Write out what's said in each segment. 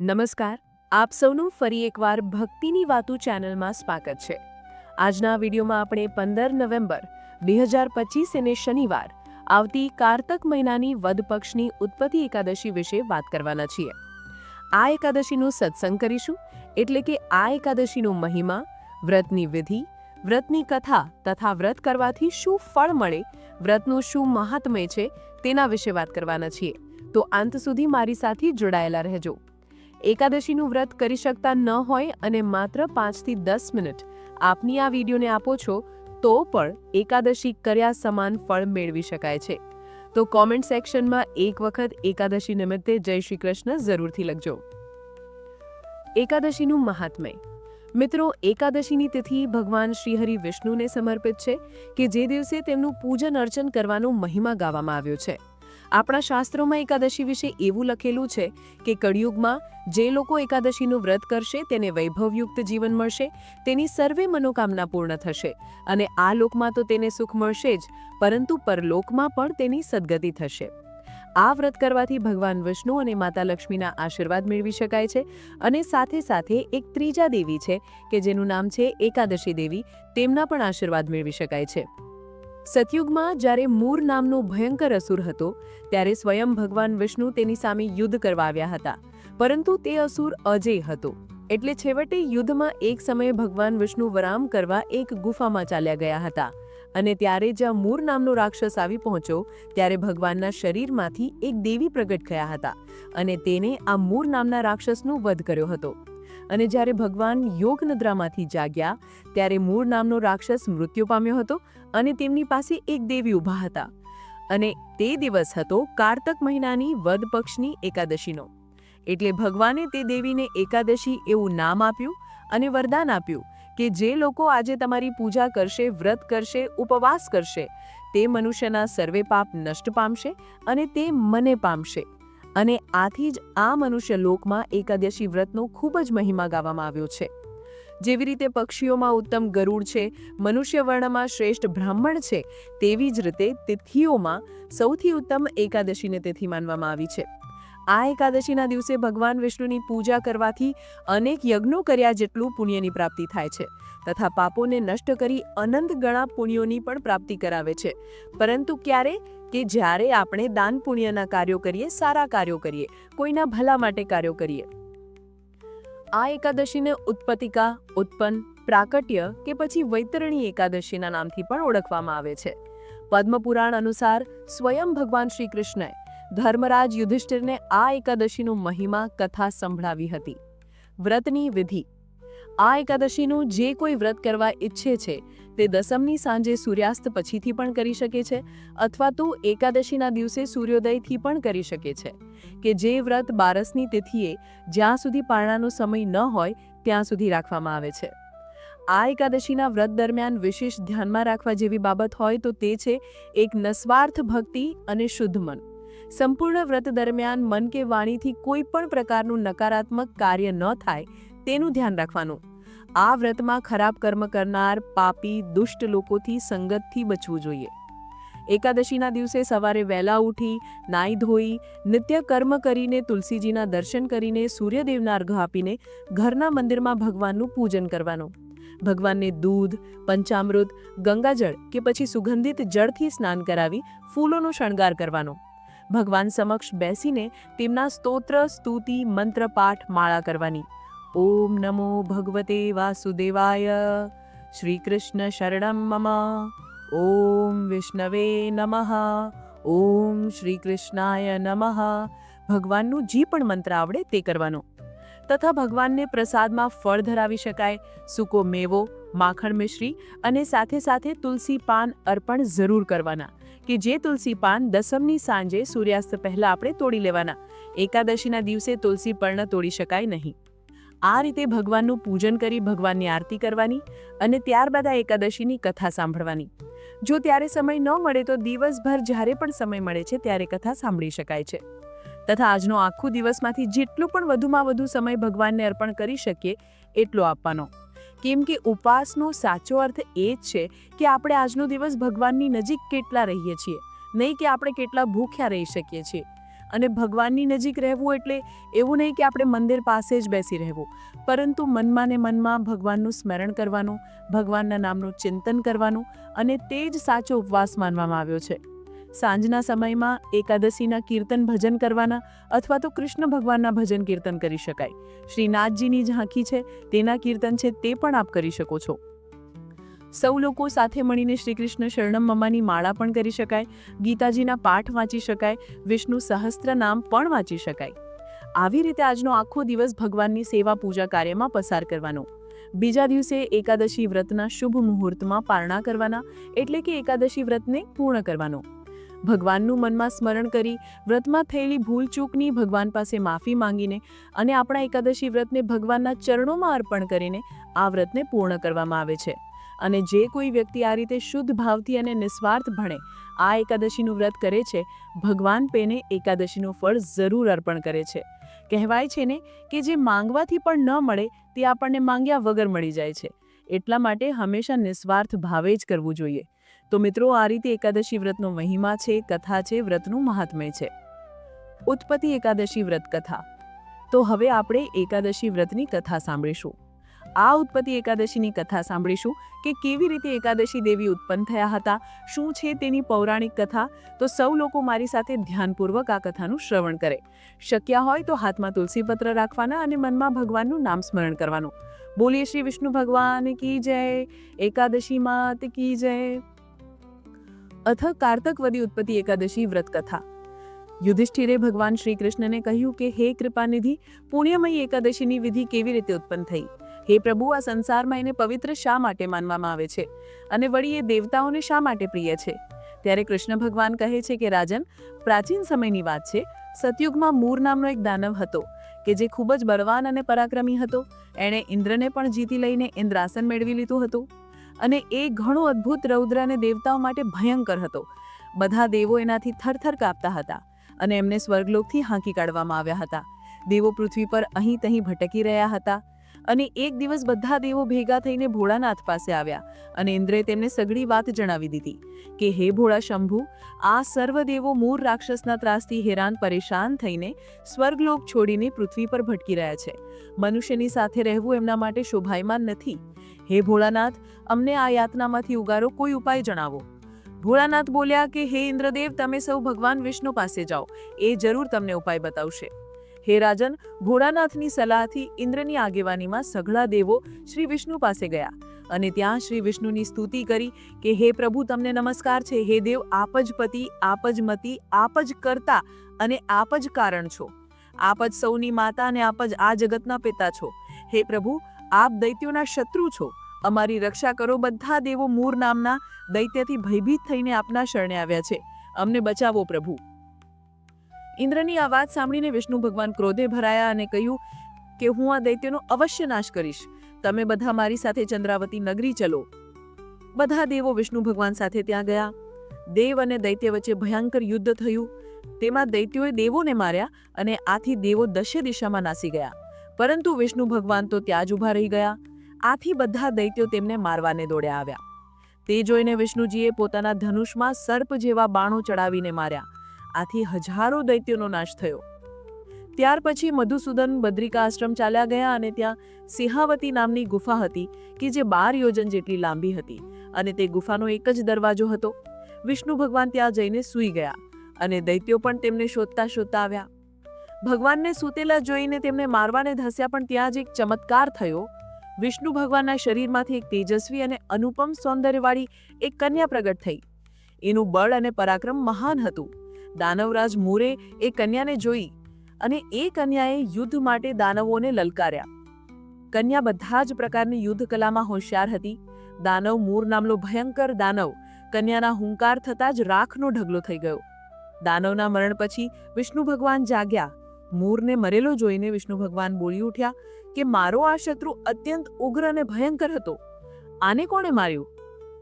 નમસ્કાર, આપ સૌનું ફરી એકવાર ભક્તિની વાતો ચેનલમાં સ્વાગત છે. આજના વિડીયોમાં આપણે પંદર નવેમ્બર, બે હજાર પચીસ અને શનિવાર, આવતી કારતક મહિનાની વદ પક્ષની ઉત્પત્તિ એકાદશી વિશે વાત કરવાના છીએ. આ એકાદશીનું સત્સંગ કરીશું, એટલે કે આ એકાદશીનો મહિમા, વ્રતની વિધિ, વ્રતની કથા તથા વ્રત કરવાથી શું ફળ મળે, વ્રતનું શું મહાત્મ્ય છે તેના વિશે વાત કરવાના છીએ. તો અંત સુધી મારી સાથે જોડાયેલા રહેજો. એકાદશીનું વ્રત કરી શકતા ન હોય અને માત્ર પાંચથી દસ મિનિટ આપની આ વિડીયોને આપો છો, તો પણ એકાદશી કર્યા સમાન ફળ મેળવી શકાય છે. તો કોમેન્ટ સેક્શનમાં એક વખત એકાદશી નિમિત્તે જય શ્રી કૃષ્ણ જરૂરથી લખજો. એકાદશીનું મહાત્મય. મિત્રો, એકાદશીની તિથિ ભગવાન શ્રીહરિ વિષ્ણુને સમર્પિત છે કે જે દિવસે તેમનું પૂજન અર્ચન કરવાનો મહિમા ગાવામાં આવ્યો છે. આપણા શાસ્ત્રોમાં એકાદશી વિશે એવું લખેલું છે કે કળિયુગમાં જે લોકો એકાદશીનું વ્રત કરશે, તેને વૈભવયુક્ત જીવન મળશે, તેની સર્વે મનોકામના પૂર્ણ થશે અને આ લોકમાં તો તેને સુખ મળશે જ, પરંતુ પરલોકમાં પણ તેની સદગતિ થશે. આ વ્રત કરવાથી ભગવાન વિષ્ણુ અને માતા લક્ષ્મીના આશીર્વાદ મેળવી શકાય છે અને સાથે સાથે એક ત્રીજા દેવી છે કે જેનું નામ છે એકાદશી દેવી, તેમના પણ આશીર્વાદ મેળવી શકાય છે. સતયુગમાં જ્યારે મૂર નામનો ભયંકર અસુર હતો, ત્યારે સ્વયં ભગવાન વિષ્ણુ તેની સામે યુદ્ધ કરવા આવ્યા હતા. પરંતુ તે અસુર અજય હતો. એટલે છેવટે યુદ્ધમાં એક સમયે ભગવાન વિષ્ણુ વરામ કરવા એક ગુફામાં ચાલ્યા ગયા હતા. અને ત્યારે જ્યાં મૂર નામનો રાક્ષસ આવી પહોંચ્યો, ત્યારે ભગવાનના શરીરમાંથી એક દેવી પ્રગટ થયા હતા. અને તેને આ મૂર નામના રાક્ષસનું વધ કર્યો હતો. અને જ્યારે ભગવાન યોગ નિદ્રામાંથી જાગ્યા, ત્યારે મૂળ નામનો રાક્ષસ મૃત્યુ પામ્યો હતો અને તેમની પાસે એક દેવી ઊભા હતા. અને તે દિવસ હતો કારતક મહિનાની વદ પક્ષની એકાદશીનો. એટલે ભગવાને તે દેવીને એકાદશી એવું નામ આપ્યું અને વરદાન આપ્યું કે જે લોકો આજે તમારી પૂજા કરશે, વ્રત કરશે, ઉપવાસ કરશે, તે મનુષ્યના સર્વે પાપ નષ્ટ પામશે અને તે મને પામશે. અને આથી જ આ મનુષ્ય લોકમાં એકાદશી વ્રતનો ખૂબ જ મહિમા ગાવામાં આવ્યો છે. જેવી રીતે પક્ષીઓમાં ઉત્તમ ગરુડ છે, મનુષ્ય વર્ણમાં શ્રેષ્ઠ બ્રાહ્મણ છે, તેવી જ રીતે તિથિઓમાં સૌથી ઉત્તમ એકાદશીને તિથિ માનવામાં આવી છે. આ એકાદશીના દિવસે ભગવાન વિષ્ણુની પૂજા કરવાથી અનેક યજ્ઞો કર્યા જેટલું પુણ્યની પ્રાપ્તિ થાય છે. તથા પાપોને નષ્ટ કરી અનંત ગણા પુણ્યોની પણ પ્રાપ્તિ કરાવે છે. પરંતુ ક્યારે? કે જ્યારે આપણે દાન પુણ્યના કાર્યો કરીએ, સારા કાર્યો કરીએ, કોઈના ભલા માટે કાર્યો કરીએ. આ એકાદશીને ઉત્પત્તિકા ઉત્પન્ન, પ્રાકટ્ય કે પછી વૈતરણી એકાદશીના નામથી પણ ઓળખવામાં આવે છે. પદ્મપુરાણ અનુસાર સ્વયં ભગવાન શ્રી કૃષ્ણએ ધર્મરાજ યુધિષ્ઠિરને આ એકાદશીનું મહિમા કથા સંભળાવી હતી. વ્રતની વિધિ. આ એકાદશીનું જે કોઈ વ્રત કરવા ઈચ્છે છે, તે દસમની સાંજે સૂર્યાસ્ત પછીથી પણ કરી શકે છે, અથવા તો એકાદશીના દિવસે સૂર્યોદયથી પણ કરી શકે છે. કે જે વ્રત બારસની તિથિએ જ્યાં સુધી પારણાનો સમય ન હોય, ત્યાં સુધી રાખવામાં આવે છે. આ એકાદશીના વ્રત દરમિયાન વિશેષ ધ્યાનમાં રાખવા જેવી બાબત હોય તો તે છે, એક નસ્વાર્થ ભક્તિ અને શુદ્ધ મન. સંપૂર્ણ વ્રત દરમિયાન મન કે વાણીથી કોઈ પણ પ્રકારનું નકારાત્મક કાર્ય ન થાય તેનું ધ્યાન રાખવાનું. આ વ્રતમાં ખરાબ કર્મ કરનાર, પાપી, દુષ્ટ લોકોથી સંગતથી બચવું જોઈએ. એકાદશીના દિવસે સવારે વહેલા ઉઠી, નાઈ ધોઈ, નિત્ય કર્મ કરીને તુલસીજીના દર્શન કરીને સૂર્યદેવના અર્ઘ આપીને ઘરના મંદિરમાં ભગવાનનું પૂજન કરવાનું. ભગવાનને દૂધ, પંચામૃત, ગંગાજળ કે પછી સુગંધિત જળથી સ્નાન કરાવી ફૂલોનો શણગાર કરવાનો. ભગવાન સમક્ષ બેસીને તેમના સ્તોત્ર, સ્તુતિ, મંત્ર પાઠ માળા કરવાની. ઓમ નમો ભગવતે વાસુદેવાય. શ્રી કૃષ્ણ શરણમ મમ. ઓમ વિષ્ણવે નમઃ. ઓમ શ્રી કૃષ્ણાય નમઃ. ભગવાનનું જે પણ મંત્ર આવડે તે કરવાનો. તથા ભગવાનને પ્રસાદમાં ફળ ધરાવી શકાય, સૂકો મેવો, માખણ મિશ્રી અને સાથે સાથે તુલસી પાન અર્પણ જરૂર કરવાના. કે જે તુલસી પાન દસમની સાંજે સૂર્યાસ્ત પહેલા આપણે તોડી લેવાના. એકાદશીના દિવસે તુલસી પર્ણ તોડી શકાય નહીં. આ રીતે ભગવાનનું પૂજન કરી ભગવાનની આરતી કરવાની અને ત્યારબાદ આ એકાદશીની કથા સાંભળવાની. જો ત્યારે સમય ન મળે તો દિવસભર જ્યારે પણ સમય મળે છે ત્યારે કથા સાંભળી શકાય છે. તથા આજનો આખો દિવસમાંથી જેટલું પણ વધુમાં વધુ સમય ભગવાનને અર્પણ કરી શકીએ, એટલો આપવાનો. કેમ કે ઉપવાસનો સાચો અર્થ એ જ છે કે આપણે આજનો દિવસ ભગવાનની નજીક કેટલા રહીએ છીએ. નહીં કે આપણે કેટલા ભૂખ્યા રહી શકીએ છીએ. અને ભગવાનની નજીક રહેવું એટલે એવું નહીં કે આપણે મંદિર પાસે જ બેસી રહેવું. પરંતુ મનમાં ને મનમાં ભગવાનનું સ્મરણ કરવાનું, ભગવાનના નામનું ચિંતન કરવાનું અને તે જ સાચો ઉપવાસ માનવામાં આવ્યો છે. સાંજના સમયમાં એકાદશીના કીર્તન ભજન કરવાના અથવા તો કૃષ્ણ ભગવાનના ભજન કીર્તન કરી શકાય. શ્રીનાથજીની ઝાંખી છે, તેના કીર્તન છે તે પણ આપ કરી શકો છો. સૌ લોકો સાથે મળીને શ્રી કૃષ્ણ શરણમ મમ્માની માળા પણ કરી શકાય, ગીતાજીના પાઠ વાંચી શકાય, વિષ્ણુ સહસ્ત્ર નામ પણ વાંચી શકાય. આવી રીતે આજનો આખો દિવસ ભગવાનની સેવા પૂજા કાર્યમાં પસાર કરવાનો. બીજા દિવસે એકાદશી વ્રતના શુભ મુહૂર્તમાં પારણા કરવાના, એટલે કે એકાદશી વ્રતને પૂર્ણ કરવાનો. ભગવાનનું મનમાં સ્મરણ કરી વ્રતમાં થયેલી ભૂલચૂકની ભગવાન પાસે માફી માંગીને અને આપણા એકાદશી વ્રતને ભગવાનના ચરણોમાં અર્પણ કરીને આ વ્રતને પૂર્ણ કરવામાં આવે છે. અને જે કોઈ વ્યક્તિ આ રીતે શુદ્ધ ભાવથી અને નિસ્વાર્થ ભણે આ એકાદશીનું વ્રત કરે છે, ભગવાન પેને એકાદશીનું ફળ જરૂર અર્પણ કરે છે. કહેવાય છે ને કે જે માંગવાથી પણ ન મળે તે આપણને માંગ્યા વગર મળી જાય છે. એટલા માટે હંમેશા નિસ્વાર્થ ભાવે જ કરવું જોઈએ. તો મિત્રો, આ રીતે એકાદશી વ્રતનો મહિમા છે, કથા છે, વ્રતનું મહાત્મ્ય છે. ઉત્પત્તિ એકાદશી વ્રત કથા. તો હવે આપણે એકાદશી વ્રતની કથા સાંભળીશું. આ ઉત્પત્તિ એકાદશીની કથા સાંભળીશું કે કેવી રીતે એકાદશી દેવી ઉત્પન્ન થયા હતા, શું છે તેની પૌરાણિક કથા? તો સૌ લોકો મારી સાથે ધ્યાનપૂર્વક આ કથાનું શ્રવણ કરે. શક્ય હોય તો હાથમાં તુલસીપત્ર રાખવાના અને મનમાં ભગવાનનું નામ સ્મરણ કરવાનું. બોલીએ શ્રી વિષ્ણુ ભગવાન કી જય, એકાદશી માત કી જય. અથ કાર્તકવદી ઉત્પત્તિ એકાદશી વ્રત કથા યુધિષ્ઠિરે ભગવાન શ્રી કૃષ્ણને કહ્યું કે, હે કૃપાનિધિ, પુણ્યમયી એકાદશીની વિધિ કેવી રીતે ઉત્પન્ન થઈ? હે પ્રભુ, આ સંસારમાં એને પવિત્ર શા માટે માનવામાં આવે છે? અને વળી એ દેવતાઓને શા માટે પ્રિય છે? ત્યારે કૃષ્ણ ભગવાન કહે છે કે, રાજન, પ્રાચીન સમયની વાત છે. સતયુગમાં મૂર નામનો એક દાનવ હતો, કે જે ખૂબ જ બળવાન અને પરાક્રમી હતો. એણે ઇન્દ્રને પણ જીતી લઈને ઇન્દ્રાસન મેળવી લીધું હતું. અને એ ઘણો અદ્ભુત રૌદ્ર અને દેવતાઓ માટે ભયંકર હતો. બધા દેવો એનાથી થરથર કાપતા હતા અને એમને સ્વર્ગલોકથી હાંકી કાઢવામાં આવ્યા હતા. દેવો પૃથ્વી પર અહીં તહીં ભટકી રહ્યા હતા. અને એક દિવસ બધા દેવો ભેગા થઈને ભોળાનાથ પાસે આવ્યા અને ઇન્દ્રે તેમને સગળી વાત જણાવી દીધી કે, હે ભોળા શંભુ, આ સર્વ દેવો મૂર રાક્ષસના ત્રાસથી હેરાન પરેશાન થઈને સ્વર્ગલોક છોડીને પૃથ્વી પર ભટકી રહ્યા છે. મનુષ્યની સાથે રહેવું એમના માટે શોભાયમાન નથી. હે ભોળાનાથ, અમને આ યાતનામાંથી ઉગારો કોઈ ઉપાય જણાવો. ભોળાનાથ બોલ્યા કે, હે ઇન્દ્રદેવ, તમે સૌ ભગવાન વિષ્ણુ પાસે જાઓ. એ જરૂર તમને ઉપાય બતાવશે. હે રાજન, ભોળાનાથની સલાહથી ઇન્દ્રની આગેવાનીમાં સઘળા દેવો શ્રી વિષ્ણુ પાસે ગયા અને ત્યાં શ્રી વિષ્ણુની સ્તુતિ કરી કે, હે પ્રભુ, તમને નમસ્કાર છે. હે દેવ, આપ જ પતિ, આપ જ મતિ, આપ જ કરતા અને આપ જ કારણ છો. આપ જ સૌની માતા અને આપ જ આ જગતના પિતા છો. હે પ્રભુ, આપ દૈત્યોના શત્રુ છો. અમારી રક્ષા કરો બધા દેવો મૂર નામના દૈત્યથી ભયભીત થઈને આપના શરણે આવ્યા છે. અમને બચાવો પ્રભુ. ઇન્દ્રની આ વાત સાંભળીને વિષ્ણુ ભગવાન ક્રોધે ભરાયા અને કહ્યું કે હું આ દૈત્યનો અવશ્ય નાશ કરીશ. તમે બધા મારી સાથે ચંદ્રાવતી નગરી ચલો. બધા દેવો વિષ્ણુ ભગવાન સાથે ત્યાં ગયા. દેવ અને દૈત્ય વચ્ચે ભયંકર યુદ્ધ થયું. તેમાં દૈત્યોએ દેવોને માર્યા અને આથી દેવો દશે દિશામાં નાસી ગયા. પરંતુ વિષ્ણુ ભગવાન તો ત્યાં જ ઊભા રહી ગયા. આથી બધા દૈત્યો તેમને મારવાને દોડ્યા આવ્યા. તે જોઈને વિષ્ણુજીએ પોતાના ધનુષમાં સર્પ જેવા બાણો ચડાવીને માર્યા. આથી હજારો દૈત્યોનો નાશ થયો. ત્યાર પછી મધુસૂદન બદ્રિકા આશ્રમ ચાલ્યા ગયા અને ત્યાં સિંહાવતી નામની ગુફા હતી કે જે બાર યોજન જેટલી લાંબી હતી અને તે ગુફાનો એક જ દરવાજો હતો. વિષ્ણુ ભગવાન ત્યાં જઈને સૂઈ ગયા અને દૈત્યો પણ તેમને શોધતા શોધતા આવ્યા. ભગવાનને સૂતેલા જોઈને તેમને મારવાને ધસ્યા પણ ત્યાં જ એક ચમત્કાર થયો. વિષ્ણુ ભગવાનના શરીરમાંથી એક તેજસ્વી અને અનુપમ સૌંદર્યવાળી એક કન્યા પ્રગટ થઈ. એનું બળ અને પરાક્રમ મહાન હતું. દાનવરાજ મૂરે એ કન્યાને જોઈ અને એ કન્યાએ યુદ્ધ માટે દાનવોને લલકાર્યા. કન્યા બધા જ પ્રકારની યુદ્ધ કલામાં હોશિયાર હતી. દાનવ મૂર નામનો ભયંકર દાનવ કન્યાના હુંકાર થતાં જ રાખનો ઢગલો થઈ ગયો. દાનવના મરણ પછી વિષ્ણુ ભગવાન જાગ્યા. મૂરને મરેલો જોઈને વિષ્ણુ ભગવાન બોલી ઉઠ્યા કે મારો આ શત્રુ અત્યંત ઉગ્ર અને ભયંકર હતો. આને કોણે માર્યું?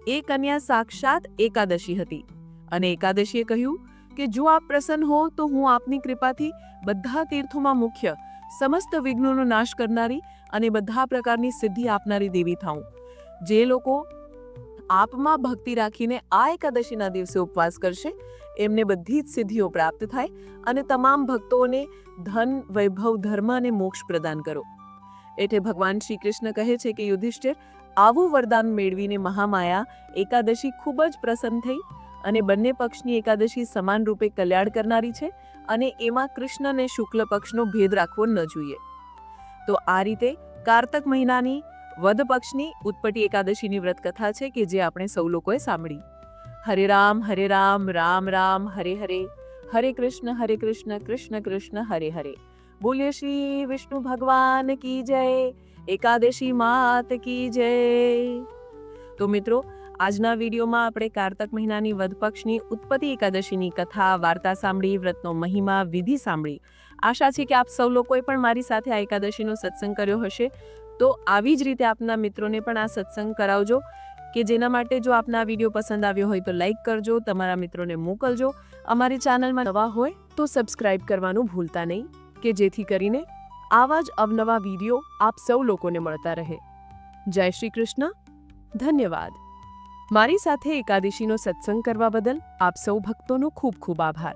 એ કન્યા સાક્ષાત એકાદશી હતી અને એકાદશીએ કહ્યું કે જો આપ પ્રસન્ન હો, તો હું આપની કૃપાથી બધા તીર્થોમાં મુખ્ય, સમસ્ત વિઘ્નોનો નાશ કરનારી અને બધા પ્રકારની સિદ્ધિ આપનારી દેવી થાઉં. જે લોકો આપમાં ભક્તિ રાખીને આ એકાદશીના દિવસે ઉપવાસ કરશે, એમને બધી જ સિદ્ધિઓ પ્રાપ્ત થાય અને તમામ ભક્તોને ધન, વૈભવ, ધર્મ અને મોક્ષ પ્રદાન કરો. એટલે ભગવાન શ્રી કૃષ્ણ કહે છે કે યુધિષ્ઠિર, આવું વરદાન મેળવીને મહામાયા એકાદશી ખૂબ જ પ્રસન્ન થઈ અને બંને પક્ષની એકાદશી સમાન રૂપે કલ્યાણ કરનારી છે અને એમાં કૃષ્ણ અને શુક્લ પક્ષનો ભેદ રાખવો ન જોઈએ. તો આ રીતે કારતક મહિનાની વધ પક્ષની ઉત્પટી એકાદશીની વ્રત કથા છે કે જે આપણે સૌ લોકોએ સાંભળી. હરે રામ હરે રામ રામ રામ, હરે હરે હરે કૃષ્ણ હરે કૃષ્ણ કૃષ્ણ કૃષ્ણ, હરે હરે. બોલીએ શ્રી વિષ્ણુ ભગવાન કી જય, એકાદશી માત કી જય. તો મિત્રો આજના વિડીયોમાં આપણે કારતક મહિનાની વધપક્ષની ઉત્પત્તિ એકાદશીની કથા, વાર્તા સાંભળી, વ્રતનો મહિમા, વિધિ સાંભળી. આશા છે કે આપ સૌ લોકોએ પણ મારી સાથે આ એકાદશીનો સત્સંગ કર્યો હશે. તો આવી જ રીતે આપના મિત્રોને પણ આ સત્સંગ કરાવજો, કે જેના માટે જો આપના વીડિયો પસંદ આવ્યો હોય તો લાઈક કરજો, તમારા મિત્રોને મોકલજો. અમારી ચેનલમાં નવા હોય તો સબસ્ક્રાઇબ કરવાનું ભૂલતા નહીં, કે જેથી કરીને આવા જ અવનવા વીડિયો આપ સૌ લોકોને મળતા રહે. જય શ્રી કૃષ્ણ. ધન્યવાદ. મારી સાથે એકાદશીનો સત્સંગ કરવા બદલ આપ સૌ ભક્તોનો ખૂબ ખૂબ આભાર.